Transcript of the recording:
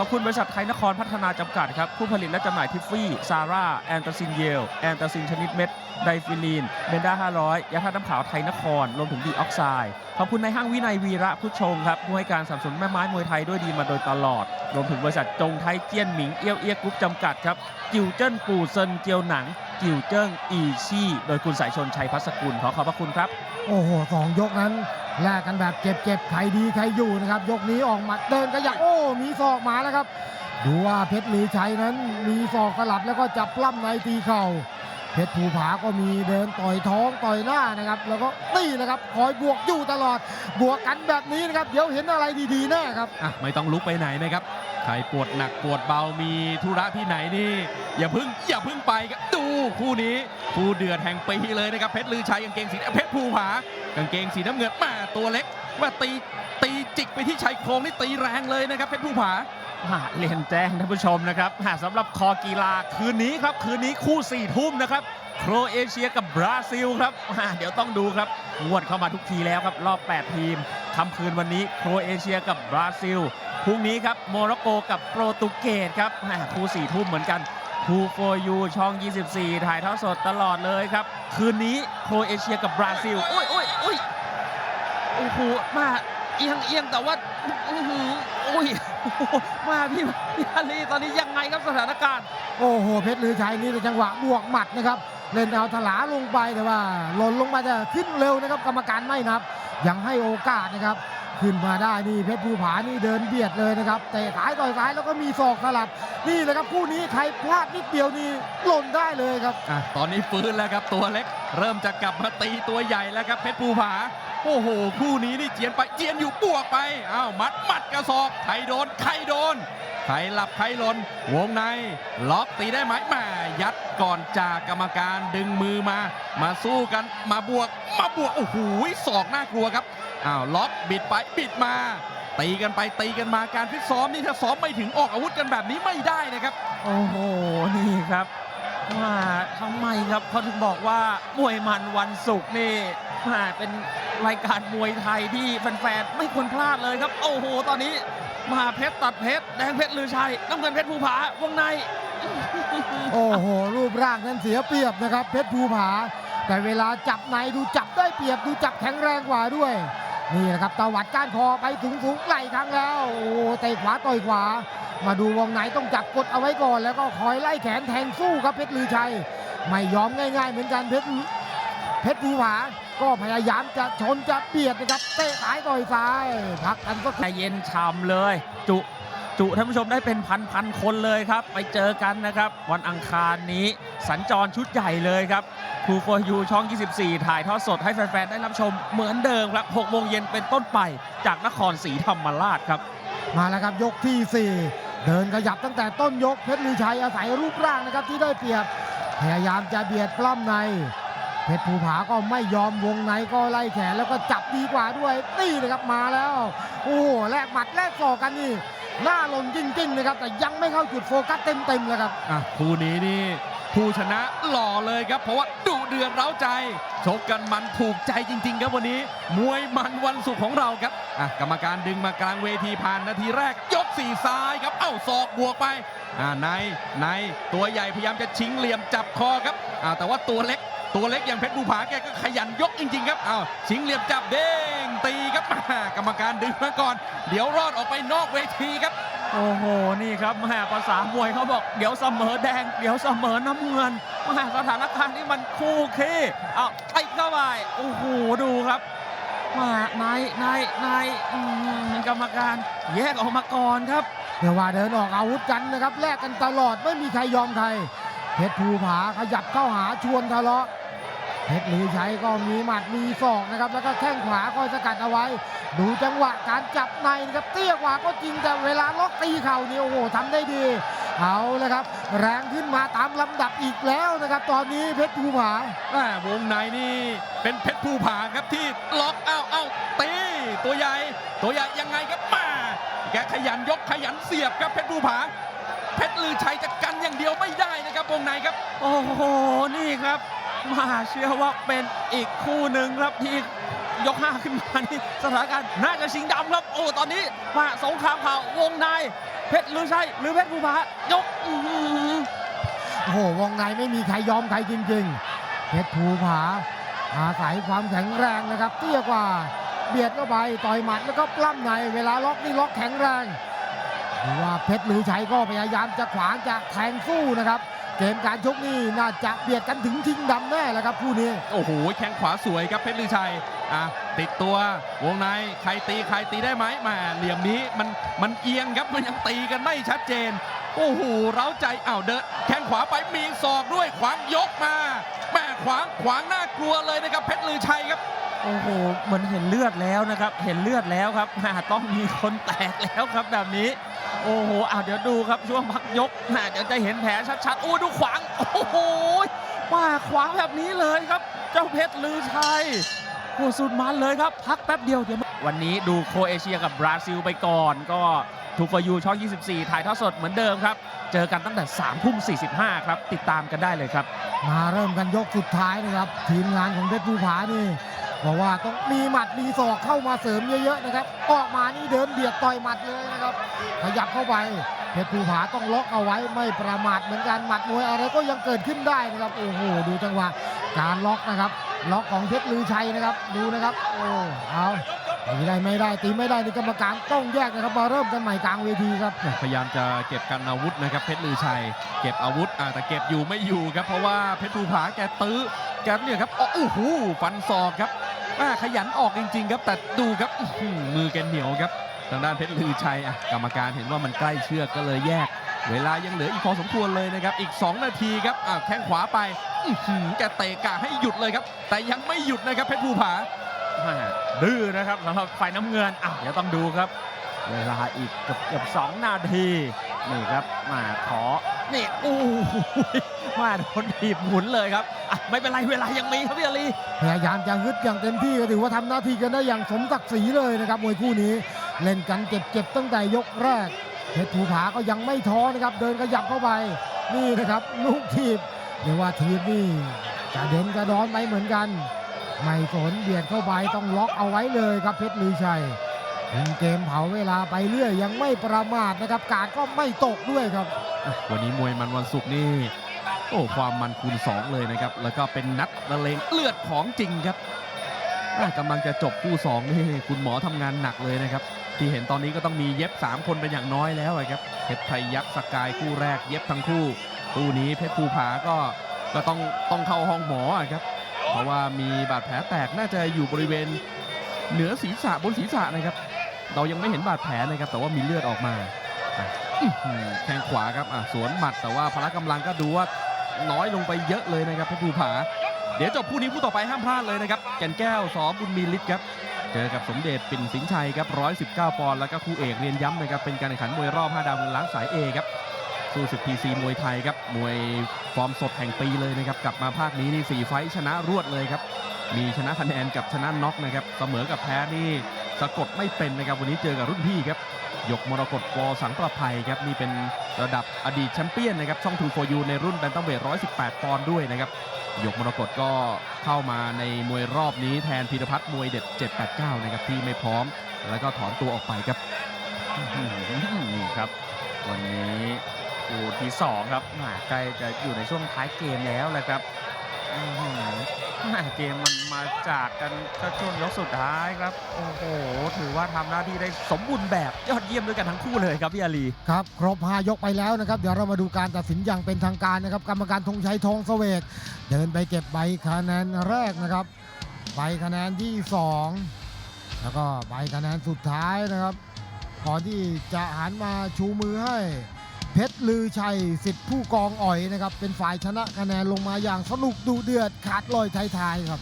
ขอบคุณบริษัทไทยนครพัฒนาจำกัดครับ ผู้ผลิตและจำหน่ายทิฟฟี่ซาร่า แอนตาซินเยล แอนตาซินชนิดเม็ด ไดฟิลีน เบนด้า 500 ยาธาตุน้ำขาวไทยนคร รวมถึงดีออกไซด์ ขอบคุณในห้างวินัยวีระผู้ชงครับผู้ให้การสนับสนุนแม่ไม้มวยไทยด้วยดีมาโดยตลอด รวมถึงบริษัทจงไทยเจี้ยนหมิง เอี้ยวเอี้ยกรุ๊ปจำกัดครับ จิวเจิ้นปู่เซินเจียวหนัง จิวเจิ้งอีชี่ โดยคุณสายชนชัยพัสกุล ขอขอบพระคุณครับ โอ้โหสองยกนั้น แลกกันแบบเจ็บๆ ใครดีใครอยู่นะครับ ยกนี้ออกหมัดเดินก็อยากโอ้มีศอกมาแล้วครับ ดูว่าเพชรหลีชัยนั้นมีศอกสลับแล้วก็จับปล้ำในตีเข่า เพชรภูผาก็มีเดินต่อยท้องต่อยหน้านะครับ แล้วก็นี่นะครับคอยบวกอยู่ตลอด บวกกันแบบนี้นะครับ เดี๋ยวเห็นอะไรดีๆแน่ครับอะไม่ต้องลุกไปไหนนะครับ ครปวดหนักปวดเบามีธุระที่ไหนนี่อย่าพึ่งอย่าพึ่งไปครับดูคู่นี้คู่เดือดแห่งปีเลยนะครับเพชรลือชัยกางเกงสีเพชรภูผากางเกงสีน้ำเงินมาตัวเล็กว่าตีตีจิกไปที่ชายโครงนี่ตีแรงเลยนะครับเพชรภูผาอ่าเรียนแจ้งท่านผู้ชมนะครับอ่าสำหรับคอกีฬาคืนนี้ครับคืนนี้คู่4ี่ทุ่มนะครับโครเอเชียกับบราซิลครับเดี๋ยวต้องดูครับงวดเข้ามาทุกทีแล้วครับรอบ 8 ทีมคำคืนวันนี้โครเอเชียกับบราซิล พรุ่งนี้ครับโมร็อกโกกับโปรตุเกสครับอ่าคู่4ี่ทุ่มเหมือนกันทูโฟยูช่อง 24 ถ่ายทอดสดตลอดเลยครับ คืนนี้โครเอเชียกับบราซิลโอ้ยโอ้ยโอ้ยโอ้โหมาเอียงเอียงแต่ว่าอื้อหือโอ้ยโอ้โหมาพี่พี่อาลีตอนนี้ยังไงครับสถานการณ์ โอ้โหเพชรลือชัยนี่ในจังหวะบวกหมัดนะครับเล่นเอาถลาลงไปแต่ว่าหล่นลงมาจะขึ้นเร็วนะครับกรรมการไม่นับ ยังให้โอกาสนะครับ ขึ้นมาได้นี่เพชรภูผานี่เดินเบียดเลยนะครับเตะขายต่อยซ้ายแล้วก็มีศอกสลับนี่แหละครับคู่นี้ใครพลาดนิดเดียวนี่หล่นได้เลยครับอะตอนนี้ฟื้นแล้วครับตัวเล็ก เริ่มจะกลับมาตีตัวใหญ่แล้วครับเพชรภูผา โอ้โห คู่นี้นี่เจียนไปเจียนอยู่บวกไปอ้าวมัดมัดกระสอบใครโดนใครโดน ใครหลับใครหล่นวงใน ล็อกตีได้ไหมแมายัดก่อนจากกรรมการดึงมือมา มาสู้กันมาบวก มาบวก โอ้โหศอกน่ากลัวครับอ้าวล็อกบิดไปบิดมาตีกันไปตีกันมาการฟิตซ้อมนี่ถ้าซ้อมไม่ถึงออกอาวุธกันแบบนี้ไม่ได้นะครับ โอ้โหนี่ครับว่าทำไมครับเขาถึงบอกว่ามวยมันวันศุกร์นี่มาเป็นรายการมวยไทยที่แฟนๆไม่ควรพลาดเลยครับ โอ้โห ตอนนี้ มาเพชรตัดเพชรแดงเพชรลือชัยน้ำเงินเพชรภูผาวงใน โอ้โห รูปร่างนั้นเสียเปรียบนะครับ เพชรภูผา แต่เวลาจับในดูจับได้เปรียบดูจับแข็งแรงกว่าด้วย นี่แหละครับตวัดก้านคอไปสูงสูงๆไหล่ครั้งแล้ว โอ้เตะขวาต่อยขวา มาดูวงไหนต้องจับกดเอาไว้ก่อน แล้วก็คอยไล่แขนแทงสู้ครับเพชรลือชัย ไม่ยอมง่าย ๆ เหมือนกันเพชร เพชรภูผาก็พยายามจะชนจะเบียดนะครับเตะซ้ายต่อยซ้าย พักกันก็ใจเย็นฉ่ำเลย จุจุท่านผู้ชมได้เป็นพันพันๆคนเลยครับ ไปเจอกันนะครับ วันอังคารนี้ สัญจรชุดใหญ่เลยครับทูโฟยูช่อง 24 ถ่ายทอดสดให้แฟน ๆ ได้รับชมเหมือนเดิมครับ6โมงเย็นเป็นต้นไปจากนครศรีธรรมราชครับ มาแล้วครับยกที่ 4 เดินขยับตั้งแต่ต้นยกเพชรลือชัยอาศัยรูปร่างนะครับที่ได้เปรียบพยายามจะเบียดปล้ำใน เพชรภูผาก็ไม่ยอมวงในก็ไล่แขนแล้วก็จับดีกว่าด้วยนี่นะครับมาแล้ว โอ้โหแลกหมัดแลกศอกกันนี่หน้าหล่นจริงๆนะครับ แต่ยังไม่เข้าจุดโฟกัสเต็มๆเลยครับอะคู่นี้นี่ผู้ชนะหล่อเลยครับ เพราะว่าดุเดือดเร้าใจชกกันมันถูกใจจริง ๆ ครับวันนี้ มวยมันวันศุกร์ของเราครับอะกรรมการดึงมากลางเวทีผ่านนาทีแรก ยกสี่ซ้ายครับเอ้าศอกบวกไปอ่าในในตัวใหญ่พยายามจะชิงเหลี่ยมจับคอครับอ่าแต่ว่าตัวเล็ก ตัวเล็กอย่างเพชรภูผาแกก็ขยันยกจริง ๆ ครับอ้าวชิงเหลี่ยมจับเด้งตีครับอ่ากรรมการดึงมาก่อน เดี๋ยวรอดออกไปนอกเวทีครับ โอ้โห นี่ครับแม่ภาษามวยเขาบอก เดี๋ยวเสมอแดง เดี๋ยวเสมอน้ำเงินแม่สถานการณ์นี้มันคู่ขี้เอาติดเข้าไปโอ้โห ดูครับมานายนายนายอืมกรรมการแยกออกมาก่อนครับเดี๋ยวว่าเดินออกอาวุธกันนะครับแลกกันตลอดไม่มีใครยอมใครเพชรภูผาขยับเข้าหาชวนทะเลาะ เพชรหลีชัยก็มีหมัดมีศอกนะครับ แล้วก็แข้งขวาคอยสกัดเอาไว้ ดูจังหวะการจับในนะครับเตี้ยกว่าก็จริงแต่เวลาล็อกตีเข่านี่โอ้โหทำได้ดี เอาเลยครับ แรงขึ้นมาตามลำดับอีกแล้วนะครับ ตอนนี้เพชรภูผาแม่วงในนี่เป็นเพชรภูผาครับที่ล็อกเอ้าเอ้าตีตัวใหญ่ ตัวใหญ่ยังไงครับมาแกขยันยกขยันเสียบครับเพชรภูผา เพชรลือชัยจะกันอย่างเดียวไม่ได้นะครับวงในครับ โอ้โหนี่ครับ มาเชื่อว่าเป็นอีกคู่หนึ่งครับที่ยกห้าขึ้นมานี่สถานการณ์น่าจะชิงดำครับโอ้ตอนนี้มาสงครามข่าววงในเพชรหรือใช่หรือเพชรภูผายกโอ้โหวงในไม่มีใครยอมใครจริงๆเพชรภูผาอาศัยความแข็งแรงนะครับเตี้ยกว่าเบียดเข้าไปต่อยหมัดแล้วก็ปล้ำในเวลาล็อกนี่ล็อกแข็งแรงว่าเพชรหรือชัยก็พยายามจะขวางจะแทงสู้นะครับ เกมการชกนี่น่าจะเบียดกันถึงชิงดำแน่แหละครับคู่นี้ โอ้โห แข้งขวาสวยครับเพชรลือชัย อะ ติดตัว วงใน ใครตีใครตีได้ไหมแหมาเหลี่ยมนี้มันมันเอียงครับ มันยังตีกันไม่ชัดเจน โอ้โห เร้าใจอ้าวเดินแข้งขวาไปมีศอกด้วย ขวางยกมาแม่ขวางขวางน่ากลัวเลยนะครับเพชรลือชัยครับโอ้โห เหมือนเห็นเลือดแล้วนะครับ เห็นเลือดแล้วครับน่าต้องมีคนแตกแล้วครับแบบนี้ โอ้โหอะเดี๋ยวดูครับช่วงพักยกน่าเดี๋ยวจะเห็นแผลชัดๆโอ้ดูขวาง โอ้โหมาขวางแบบนี้เลยครับ เจ้าเพชรลือชัยโอ้สุดมันเลยครับ พักแป๊บเดียวเดี๋ยว วันนี้ดูโคเอเชียกับบราซิลไปก่อนก็ทูฟยูช่อง 24 ถ่ายทอดสดเหมือนเดิมครับ เจอกันตั้งแต่3ทุ่ม 45 ครับ ติดตามกันได้เลยครับ มาเริ่มกันยกสุดท้ายนะครับ ทีมงานของเพชรภูผานี่ บอกว่าต้องมีหมัดมีศอกเข้ามาเสริมเยอะๆนะครับ ออกมานี่เดินเบียดต่อยหมัดเลยนะครับ ขยับเข้าไปเพชรภูผาต้องล็อกเอาไว้ไม่ประมาทเหมือนกันหมัดมวยอะไรก็ยังเกิดขึ้นได้นะครับโอ้โหดูจังหวะการล็อกนะครับ ล็อกของเพชรลือชัยนะครับดูนะครับโอ้เอาตีได้ไม่ได้ตีไม่ได้นี่กรรมการต้องแยกนะครับมาเริ่มกันใหม่กลางเวทีครับพยายามจะเก็บกันอาวุธนะครับเพชรลือชัย เก็บอาวุธอ่าแต่เก็บอยู่ไม่อยู่ครับเพราะว่าเพชรภูผาแกตื้อแกเนี่ยครับโอ้โหฟันศอกครับ ขยันออกจริง ๆ ครับ แต่ดูครับมือแกเหนียวครับ ทางด้านเพชรลือชัยกรรมการเห็นว่ามันใกล้เชือกก็เลยแยก เวลายังเหลืออีกพอสมควรเลยนะครับ อีก 2 นาทีครับอ่าแข้งขวาไปแกเตะกะให้หยุดเลยครับ แต่ยังไม่หยุดนะครับเพชรภูผาดื้อนะครับสำหรับฝ่ายน้ำเงินอะเดี๋ยวต้องดูครับ เวลาอีกเกือบเกือบสองนาทีนี่ครับมาขอนี่อู้ มาโดนถีบหมุนเลยครับอะไม่เป็นไรเวลายังมีครับพี่อาลี พยายามจะฮึดอย่างเต็มที่ก็ถือว่าทำหน้าที่กันได้อย่างสมศักดิ์ศรีเลยนะครับมวยคู่นี้เล่นกันเจ็บๆตั้งแต่ยกแรกเพชรภูผาก็ยังไม่ท้อนะครับ เดินขยับเข้าไปนี่นะครับลูกทีบเรียกว่าทีบนี่กระเด็นกระดอนไปเหมือนกัน ไม่สนเบียดเข้าไปต้องล็อกเอาไว้เลยครับเพชรลือชัยคุมเกมเผาเวลาไปเรื่อยยังไม่ประมาทนะครับ การก็ไม่ตกด้วยครับวันนี้มวยมันวันศุกร์นี่ โอ้ความมันคูณ2เลยนะครับ แล้วก็เป็นนัดละเลงเลือดของจริงครับกำลังจะจบคู่2นี่คุณหมอทำงานหนักเลยนะครับ ที่เห็นตอนนี้ก็ต้องมีเย็บ 3 คนเป็นอย่างน้อยแล้วครับเพชรไทยยักษ์สกายคู่แรกเย็บทั้งคู่ คู่นี้เพชรภูผาก็ก็ต้องต้องเข้าห้องหมอครับ เพราะว่ามีบาดแผลแตกน่าจะอยู่บริเวณเหนือศีรษะบนศีรษะนะครับ เรายังไม่เห็นบาดแผลนะครับ แต่ว่ามีเลือดออกมาแข้งขวาครับอะสวนหมัดแต่ว่าพละกำลังก็ดูว่า น้อยลงไปเยอะเลยนะครับเพชรภูผา เดี๋ยวจบคู่นี้คู่ต่อไปห้ามพลาดเลยนะครับแก่นแก้วสอบุญมีฤทธิ์ครับเจอกับสมเด็จปิ่นสิงห์ชัยครับ119 ปอนด์แล้วก็คู่เอกเรียนย้ำนะครับเป็นการแข่งขันมวยรอบ5ดาวเงินล้านสายเอครับสู้ศึกพีซีมวยไทยครับมวยฟอร์มสดแห่งปีเลยนะครับกลับมาภาคนี้นี่ 4 ไฟชนะรวดเลยครับมีชนะคะแนนกับชนะน็อกนะครับเสมอกับแพ้นี่สะกดไม่เป็นนะครับวันนี้เจอกับรุ่นพี่ครับ ยกมรกตวสังประภัยครับนี่เป็นระดับอดีตแชมเปี้ยนนะครับช่องทูโฟยูในรุ่นแบนตัมเวท118 ปอนด์ด้วยนะครับยกมรกตก็เข้ามาในมวยรอบนี้แทนพีรพัฒน์มวยเด็ด 789 นะครับที่ไม่พร้อมแล้วก็ถอนตัวออกไปครับนี่ครับ วันนี้คู่ที่สองครับใกล้จะอยู่ในช่วงท้ายเกมแล้วแหละครับ เกมมันมาจากกันก็ช่วงยกสุดท้ายครับ โอ้โห ถือว่าทำหน้าที่ได้สมบูรณ์แบบยอดเยี่ยมด้วยกันทั้งคู่เลยครับพี่อาลีครับ ครบ5ยกไปแล้วนะครับ เดี๋ยวเรามาดูการตัดสินอย่างเป็นทางการนะครับ กรรมการธงชัยทองเสวกเดินไปเก็บใบคะแนนแรกนะครับ ใบคะแนนที่ 2 แล้วก็ใบคะแนนสุดท้ายนะครับก่อนที่จะหันมาชูมือให้ เพชรลือชัยสิทธิ์ผู้กองอ่อยนะครับ เป็นฝ่ายชนะคะแนนลงมาอย่างสนุกดูเดือดขาดลอยท้ายๆครับ